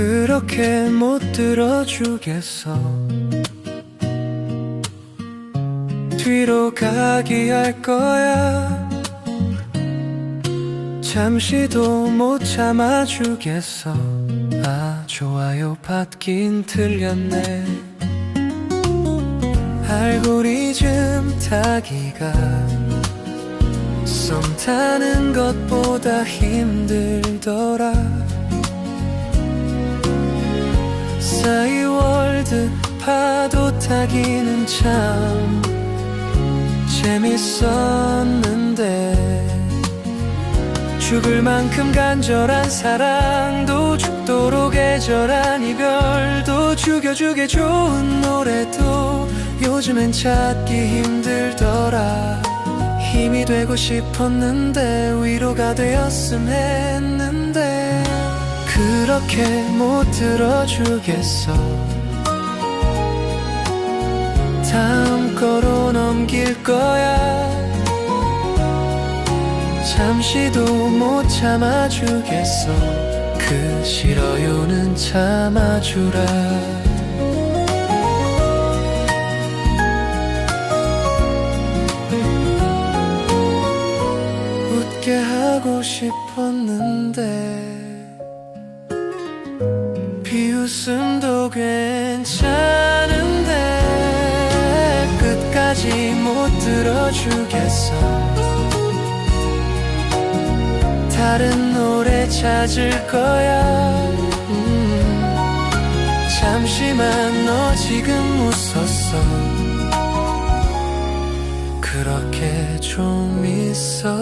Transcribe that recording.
그렇게 못 들어주겠어. 뒤로 가게 할 거야. 잠시도 못 참아주겠어. 아 좋아요. 받긴 틀렸네. 알고리즘 타기가 썸 타는 것보다 힘들더라 싸이월드 파도 타기는 참 재밌었는데 죽을 만큼 간절한 사랑도 죽도록 애절한 이별도 죽여주게 좋은 노래도 요즘엔 찾기 힘들더라. 힘이 되고 싶었는데 위로가 되었음 했는데 그렇게 못 들어주겠어. 다음 거로 넘길 거야. 잠시도 못 참아주겠어. 그 싫어요는 참아주라. 웃게 하고 싶었는데 웃음도 괜찮은데 끝까지 못 들어주겠어. 다른 노래 찾을 거야. 음, 잠시만 너 지금 웃었어. 그렇게 좀 있어주라